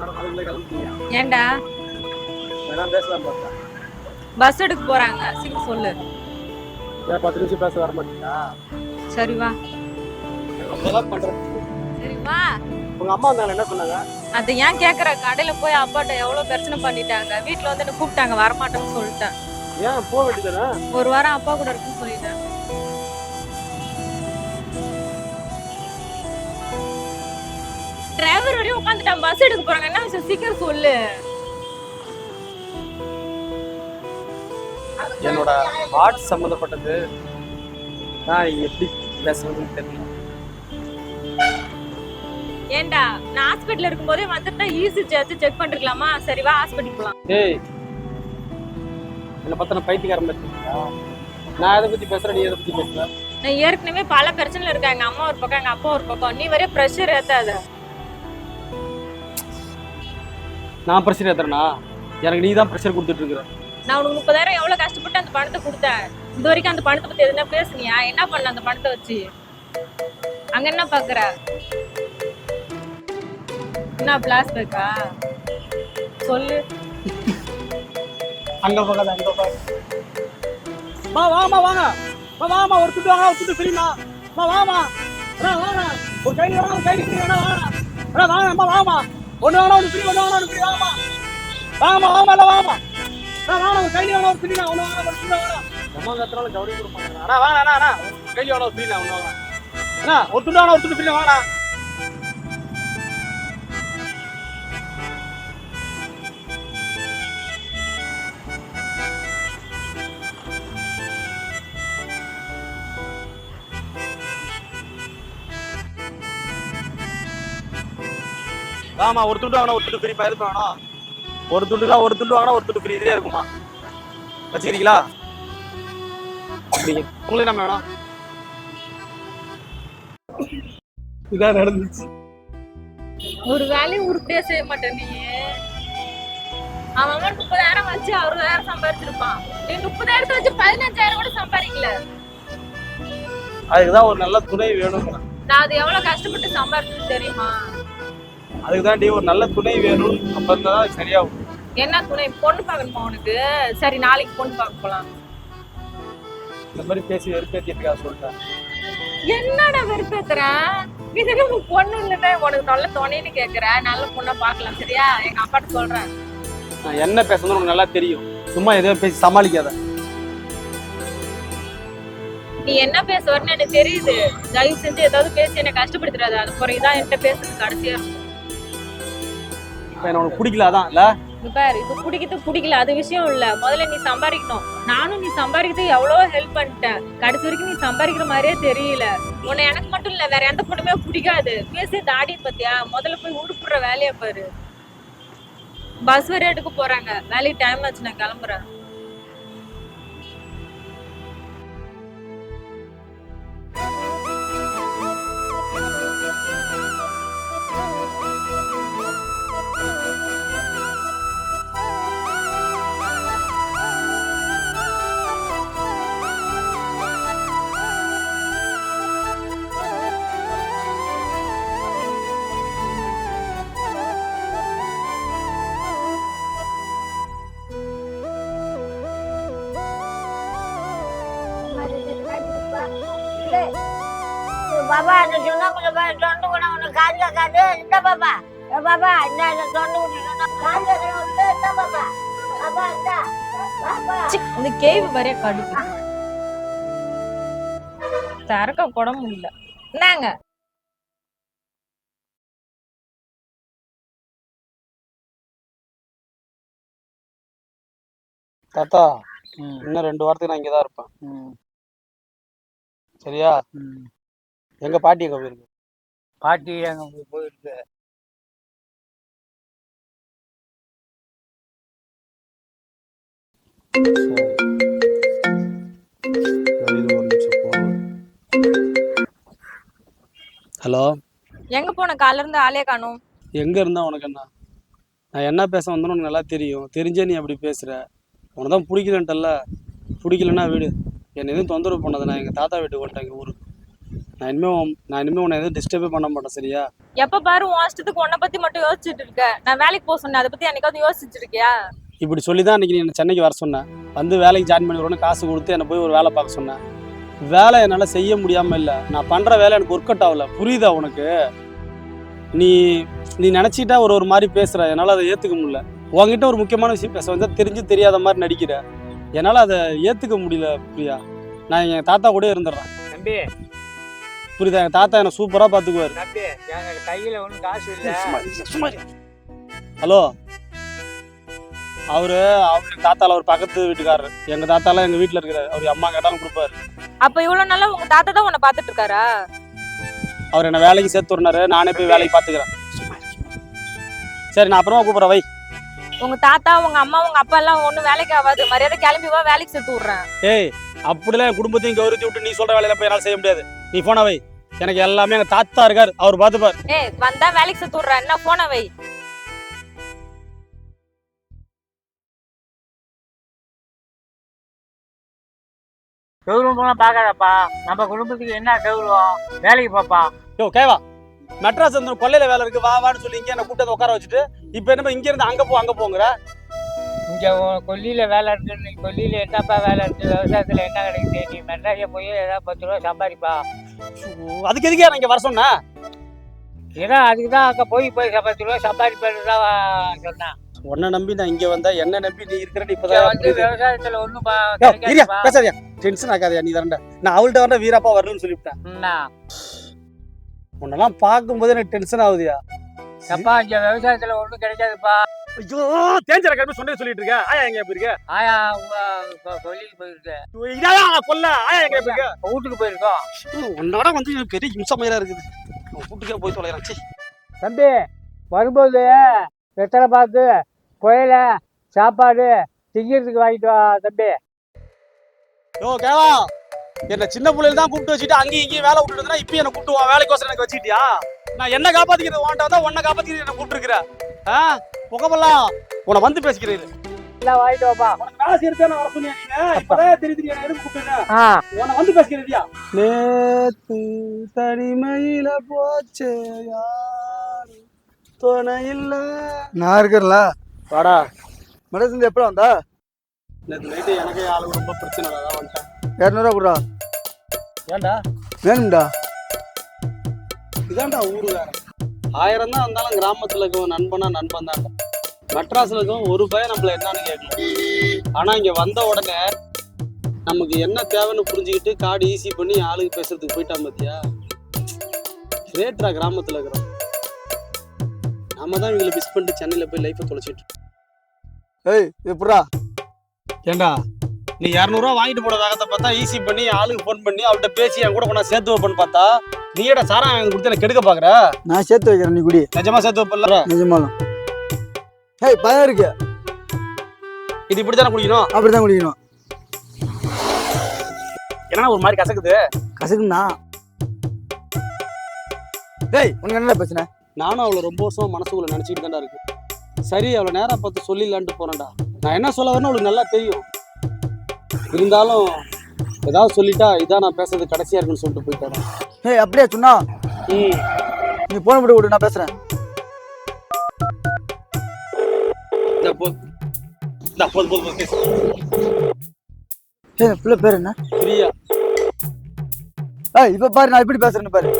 பார்த்தா பஸ் எடுக்க போறாங்க. சீக்கிரம் சொல்லு. பத்து நிமிஷம் பேச வர மாட்டீங்களா சரி வா. சரி வா. உங்க அம்மா வந்தாங்க என்ன சொன்னாங்க அதை ஏன் கேக்குற? கடையில போய் அப்பாட்ட எவ்வளவு பிரச்சனை பண்ணிட்டாங்க. வீட்டுல வந்து கூப்பிட்டாங்க? வரமாட்டேன்னு சொல்லிட்டேன். ஏன்? போக வேண்டியதானே ஒரு வாரம் அப்பா கூட இருக்குன்னு சொல்லிட்டேன். டிரைவர் வரையும் உட்காந்துட்டான் பஸ் எடுக்க போறாங்க. என்ன விஷயம் சீக்கிரம் சொல்லு. என்னோட ஹார்ட் சம்மந்தப்பட்டது நான் எப்படி பேசுறதுன்னு தெரியல. ஏன்டா நான் ஹாஸ்பிட்டல் இருக்கும்போதே வந்துட்டு ஈஸி சேர்த்து செக் பண்ணிருக்கலாமா? சரி வா ஹாஸ்பிட்டல் போலாம். டேய் என்னை பத்தின பைத்தியக்காரன் பேசுறீங்களா நான் எதை பத்தி பேசுறேன் நீ எதை பத்தி பேசுற? நான் ஏற்கனவே பல பிரச்சனைல இருக்கேன். எங்க அம்மா ஒரு பக்கம் எங்க அப்பா ஒரு பக்கம். நீ வரைய ப்ரெஷர் ஏத்தாத. நான் பிரஷர் ஏத்துறேனா? எனக்கு நீ தான் ப்ரெஷர் கொடுத்துட்டு இருக்கிற நான் உனக்கு முப்பதாயிரம் எவ்வளவு கஷ்டப்பட்டு அந்த பணத்தை கொடுத்தேன்? இது வரைக்கும் அந்த பணத்தை பத்தி எதுனா பேசுனியா? என்ன பண்ண அந்த பணத்தை வச்சு? அங்க என்ன பாக்குற? என்ன பிளாஸ்டிக்கா சொல்லு. அங்க பக்கம் அங்க பக்கம் வா வாமா வாங்க. வா வாமா ஒரு துட்டு வாங்க ஒரு துட்டு ஃப்ரீமா வா வாமா. அண்ணா வாங்க ஒரு கைடி வாங்க ஒரு கைடி ஃப்ரீ அண்ணா வாங்க. அண்ணா வாங்க அம்மா வாமா. ஒன்று வேணா ஒன்று ஃப்ரீ ஒன்று வாங்க ஒன்று ஃப்ரீ வாமா. வாமா வாமா வாமா. அண்ணா வாங்க ஒரு கைடி வாங்க ஒரு ஃப்ரீ ஒன்று வாங்க ஒரு ஃப்ரீ வாங்க அம்மா கத்துறாலும் கவரி கொடுப்பாங்க அண்ணா வாங்க அண்ணா அண்ணா. ஒரு கைடி வாங்க ஒரு ஃப்ரீ ஒன்று வாங்க அண்ணா ஒரு துண்டு வாங்க ஒரு துட்டு ஃப்ரீ வாங்கண்ணா ஆமா ஒரு துண்டு வாங்கினா ஒரு துண்டு ஃப்ரீ பயிர் வேணும் ஒரு துண்டு தான் ஒரு துண்டு வாங்கினா ஒரு துண்டு ஃப்ரீ இதே இருக்குமா? வச்சுக்கிறீங்களா? உங்களுக்கு என்ன வேணும்? இதான் நடந்துச்சு. ஒரு வேலையும் உருப்படியா செய்ய மாட்டேன் நீ. அவன் முப்பதாயிரம் வச்சு அறுபதாயிரம் சம்பாதிச்சிருப்பான் நீ முப்பதாயிரத்தை வச்சு பதினஞ்சாயிரம் கூட சம்பாதிக்கல. அதுக்கு தான் ஒரு நல்ல துணை வேணும் நான் அது எவ்வளவு கஷ்டப்பட்டு சம்பாதிச்சது தெரியுமா? அதுக்கு தான் ஒரு நல்ல துணை வேணும். அப்ப இருந்தா தான் சரியாகும். என்ன துணை? பொண்ணு பார்க்கணுமா உனக்கு? சரி நாளைக்கு பொண்ணு பார்க்க போலாம். இந்த மாதிரி பேசி வெறுப்பேற்றிருக்கா சொல்லிட்டேன். என்னடா வெறுப்பேத்துறேன் இதுக்கு உனக்கு பொண்ணு இல்லைன்னா உனக்கு நல்ல துணைன்னு கேக்குற. நல்ல பொண்ணா பார்க்கலாம் சரியா? எங்க அப்பாட்ட சொல்றேன். நான் என்ன பேசணும்னு உனக்கு நல்லா தெரியும். சும்மா எதையோ பேசி சமாளிக்காத. நீ என்ன பேச வரணும் எனக்கு தெரியுது. தயவு செஞ்சு ஏதாவது பேசி என்ன கஷ்டப்படுத்துறாது அது குறைதான் என்கிட்ட பேசுறது கடைசியா இப்போ உனக்கு பிடிக்கல அதான். இல்ல பாரு பிடிக்கிறது பிடிக்கல அது விஷயம் இல்ல. முதல்ல நீ சம்பாதிக்கணும். நானும் நீ சம்பாதிக்கிறது எவ்வளவோ ஹெல்ப் பண்ணிட்டேன். கடைசி வரைக்கும் நீ சம்பாதிக்கிற மாதிரியே தெரியல. உன்னை எனக்கு மட்டும் இல்ல வேற எந்த பொண்ணுமே பிடிக்காது. பேசி தாடி பத்தியா? முதல்ல போய் உடுப்புற வேலையை பாரு. பஸ் வரை எடுக்க போறாங்க. வேலைக்கு டைம் ஆச்சு நான் கிளம்புறேன். பாபா அந்த சொன்ன தொண்டு கூட உனக்கு காது காது. இந்த பாபா ஏ பாபா இந்த இந்த தொண்டு கூட காது. இந்த பாபா இந்த பாபா சி, இந்த கேவு வரைய கடுப்பு. திறக்க கூட முடியல. என்னங்க தாத்தா இன்னும் ரெண்டு வாரத்துக்கு நான் இங்கே தான் இருப்பேன் சரியா? எங்க பாட்டி எங்க போயிருக்கு? பாட்டி அங்க போயிருக்கு. ஹலோ? எங்க போன? காலைல இருந்து ஆளே காணும். எங்க இருந்தா உனக்கு என்ன? நான் என்ன பேச வந்தேன்னு உனக்கு நல்லா தெரியும். தெரிஞ்சே நீ அப்படி பேசுற. உனக்கு தான் பிடிக்கலன்ட்டல்ல. பிடிக்கலன்னா வீடு. என்னை எதுவும் தொந்தரவு பண்ணாத. நான் எங்கள் தாத்தா வீட்டுக்கு வந்துட்டேன் ஊருக்கு. நான் இனிமே உன்- நான் இனிமே உன்னை எதுவும் டிஸ்டர்பே பண்ண மாட்டேன் சரியா? எப்ப பாரு உன் இஷ்டத்துக்கு உன்னை பத்தி மட்டும் யோசிச்சுட்டு இருக்க. நான் வேலைக்கு போக சொன்னேன் அதை பத்தி என்னைக்காவது யோசிச்சுட்டு இருக்கியா இப்படி சொல்லி தான் அன்றைக்கி நீ என்னை சென்னைக்கு வர சொன்னேன் வந்து வேலைக்கு ஜாயின் பண்ணி காசு கொடுத்து என்னை போய் ஒரு வேலை பார்க்க சொன்னேன் வேலை என்னால் செய்ய முடியாமல் இல்லை. நான் பண்ணுற வேலை எனக்கு ஒர்க் அவுட் ஆகல. புரியுதா உனக்கு? நீ நீ நினச்சிட்டா ஒரு ஒரு மாதிரி பேசுகிற என்னால் அதை ஏற்றுக்க முடியல. உன்கிட்ட ஒரு முக்கியமான விஷயம் பேச வந்தால் தெரிஞ்சு தெரியாத மாதிரி நடிக்கிற. என்னால் அதை ஏற்றுக்க முடியல பிரியா. நான் என் தாத்தா கூட இருந்துடுறேன். தம்பி. புரியுதா? எங்கள் தாத்தா என்னை சூப்பராக பார்த்துக்குவார். தம்பி எங்க கையில ஒண்ணும் காசு இல்ல. ஹலோ? அவரு அவரு தாத்தால ஒரு பக்கத்து வீட்டுக்காரர். எங்க தாத்தாலாம் எங்க வீட்டுல இருக்கிறாரு. அவர் அம்மா கேட்டாலும் கொடுப்பாரு. அப்ப இவ்வளவு நாளா உங்க தாத்தா தான் உன்னை பாத்துட்டு இருக்காரா? அவர் என்ன வேலைக்கு சேர்த்து விடுனாரு. நானே போய் வேலைக்கு பாத்துக்கிறேன் சரி நான் அப்புறமா கூப்பிடுறேன் வை. உங்க தாத்தா உங்க அம்மா உங்க அப்பா எல்லாம் ஒண்ணும் வேலைக்கு ஆகாது. மரியாதை கிளம்பி வா வேலைக்கு சேர்த்து விடுறேன். ஏய் அப்படிலாம் என் குடும்பத்தையும் கௌரவத்தை விட்டு நீ சொல்ற வேலையில போய் என்னால செய்ய முடியாது. நீ போன வை. எனக்கு எல்லாமே எங்க தாத்தா இருக்காரு. அவர் பார்த்துப்பார் ஏய் வந்தா வேலைக்கு சேர்த்து விடுறேன் என்ன போன வை. கௌரவம்லாம் பார்க்காதப்பா. நம்ம குடும்பத்துக்கு என்ன கௌரவம் வேலைக்கு பாப்பா. யோ கேவா மெட்ராஸ் வந்து கொல்லையில வேலை இருக்கு. வா வான்னு சொல்லி இங்கே என்ன கூட்டத்தை உட்கார வச்சுட்டு இப்போ என்ன இங்க இருந்து அங்க போ அங்க போங்கிற. இங்க கொல்லியில வேலை இருக்கு நீ கொல்லியில என்னப்பா வேலை இருக்கு? விவசாயத்துல என்ன கிடைக்குது? நீ மெட்ராஸிய போய் ஏதாவது பத்து ரூபா சம்பாதிப்பா. அதுக்கு எதுக்கே நான் இங்க வர சொன்னேன் ஏன்னா அதுக்கு தான் அங்க போய் போய் பத்து ரூபா சம்பாதிப்பேன்னு தான் சொன்னேன். உன்னை நம்பி நான் இங்க வந்தா என்ன நம்பி நீ இருக்கிற இங்க இப்பதான் வந்து. விவசாயத்துல ஒண்ணும். பேசாதயா டென்ஷன் ஆகாதயா நீ தரண்ட நான் அவள்கிட்ட வர வீராப்பா வரணும்னு சொல்லிவிட்டேன்? உன்னெல்லாம் பார்க்கும்போது எனக்கு டென்ஷன் ஆகுதுயா? அப்பா இங்க விவசாயத்துல ஒண்ணும் கிடைக்காதுப்பா. ஐயோ தேஞ்சர கிளம்பி சொன்னே சொல்லிட்டு இருக்க. ஆயா எங்க போயிருக்க? ஆயா உங்க கொ- கொல்லிக்கு போயிருக்கு. இதான் கொல்ல. ஆயா எங்க போயிருக்க? வீட்டுக்கு போயிருக்கோம். உன்னோட வந்து எனக்கு பெரிய இம்சமையா இருக்குது. வீட்டுக்கே போய் தொலைகிறான் சீ. தம்பி வரும்போது வெத்தலை பார்த்து கோயில சாப்பாடு திங்கிறதுக்கு வாங்கிட்டு வா தம்பி. யோ கேவா என்ன சின்ன பிள்ளைல தான் கூப்பிட்டு வச்சுட்டு அங்கேயும் இங்கேயும் வேலை விட்டுட்டு இருந்தா இப்பயும் என்ன கூப்பிட்டு வேலைக்கோசரம் எனக்கு வச்சுக்கிட்டியா? நான் என்ன காப்பாத்திக்கிறது உன்ட்ட வந்தா உன்னை காப்பாத்திக்கிறது என்ன கூப்பிட்டுருக்கிற? ஆ? புகமெல்லாம் உன்னை வந்து பேசிக்கிறேன் எல்லாம் வாங்கிட்டு வாப்பா. உனக்கு வேலை செய்யறதே நான் வர சொன்னீங்க நீங்க? இப்பதான் தெரியுது நீங்க எதுக்கு கூப்பிட்டு ஆ. உன்னை வந்து பேசிக்கிறதியா நேத்து தனிமையில போச்சே யாரு? துணை இல்ல. நான் இருக்கிறல வாடா. மனசுல எப்போ வந்தா? நேற்று நைட்டு எனக்கே ஆளு ரொம்ப பிரச்சனை அதான் வந்துட்டேன். இரநூறுவா கொடுறா ஏன்டா? வேணும்டா. இதான்டா ஊரு வேற. ஆயிரம் தான் இருந்தாலும் கிராமத்துல இருக்கவன் நண்பனா நண்பன் தான்டா மெட்ராஸ்ல இருக்கவன் ஒரு பயம் நம்மள என்னன்னு கேட்கல. ஆனா இங்க வந்த உடனே நமக்கு என்ன தேவைன்னு புரிஞ்சுக்கிட்டு கார்டு ஈஸி பண்ணி ஆளுக்கு பேசுறதுக்கு போயிட்டான் பாத்தியா? ரேட்ரா கிராமத்துல இருக்கிறோம் நாம தான் இவங்களை மிஸ் பண்ணிட்டு சென்னையில போய் லைஃப்பை தொலைச்சிட்டு. ஏய் எப்படா ஏண்டா நீ இரநூறுவா வாங்கிட்டு போனதாகத்த பார்த்தா ஈஸி பண்ணி ஆளுக்கு ஃபோன் பண்ணி அவள்கிட்ட பேசி என் கூட கொண்டா சேர்த்து வைப்பேன்னு பார்த்தா நீ ஏடா சாரா வாங்கி கொடுத்து எனக்கு கெடுக்க பாக்குற? நான் சேர்த்து வைக்கிறேன் நீ குடி. நிஜமா சேர்த்து வைப்பல நிஜமாலும். ஏய் பயம் இருக்கு. இது இப்படி தானே குடிக்கணும்? அப்படிதான் குடிக்கணும். என்னன்னா ஒரு மாதிரி கசக்குது? கசக்குண்ணா டேய் உனக்கு என்னடா பிரச்சனை? நானும் அவளை ரொம்ப வருஷமா மனசுக்குள்ள நினைச்சிட்டு தான்டா இருக்கு சரி அவளை நேரா பார்த்து சொல்லிடலான்ட்டு போறேன்டா. நான் என்ன சொல்ல வரேன்னு அவளுக்கு நல்லா தெரியும். இருந்தாலும் ஏதாவது சொல்லிட்டா இதான் நான் பேசுறது கடைசியா இருக்குன்னு சொல்லிட்டு போயிட்டாடா. ஏய் அப்படியே சொன்னா நீ போன போட்டு விடு நான் பேசுறேன். ஏய் பிள்ளை பேர் என்ன? பிரியா. ஏய் இப்ப பாரு நான் இப்படி பேசுறேன்னு பாரு.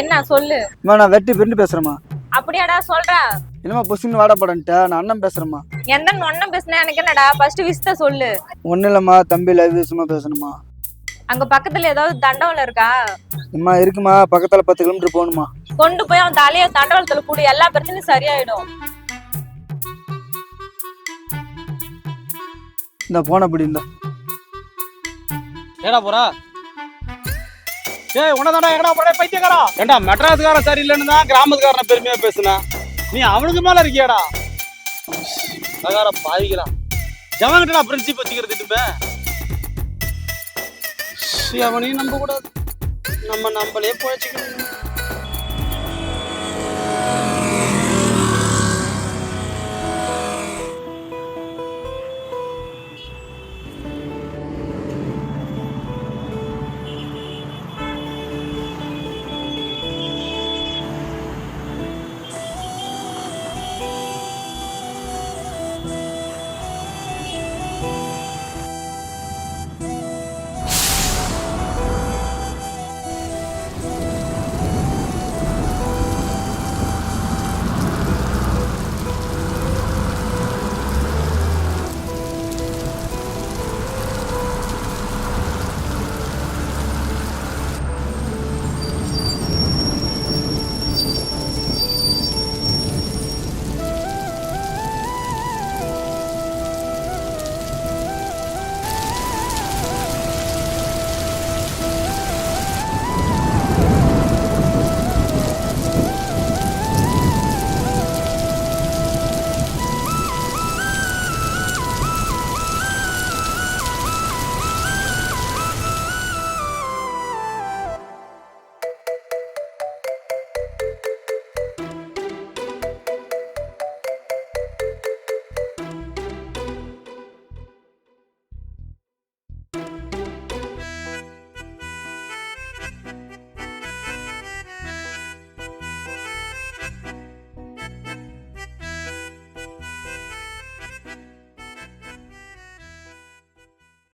என்ன சொல்லு. நான் வெட்டி பிரிண்டு பேசுறேம்மா. அப்படியாடா சொல்றேன் என்னம்மா பொசுன்னு வாடா படன்ட்டா நான் அண்ணன் பேசுறேம்மா. எந்த ஒன்னும் பேசுனா எனக்கு என்னடா ஃபர்ஸ்ட் விஷயத்த சொல்லு. ஒன்றும் இல்லைம்மா தம்பி லைவ் சும்மா பேசணுமா அங்க பக்கத்துல ஏதாவது தண்டவளம் இருக்கா? அம்மா இருக்குமா. பக்கத்துல பத்து கிலோமீட்டர் போகணுமா. கொண்டு போய் அவன் தலைய தண்டவளத்துல கூடி. எல்லா பிரச்சனையும் சரியாயிடும். இந்த போன அப்படி இருந்தா ஏடா போறா? ஏய் உனதாடா எங்கடா போற? பைத்தியக்காரா? ஏண்டா மெட்ராஸ்காரன் சரியில்லைன்னு தான் கிராமத்துக்காரனை பெருமையா பேசுன? நீ அவனுக்கு மேல இருக்கியாடா. ஜவன்கிட்ட நான் பிரின்சிப் வச்சுக்கிறது இதுமே எவனையும் நம்ப கூடாது நம்ம நம்மளே பிழைச்சிக்கணும்.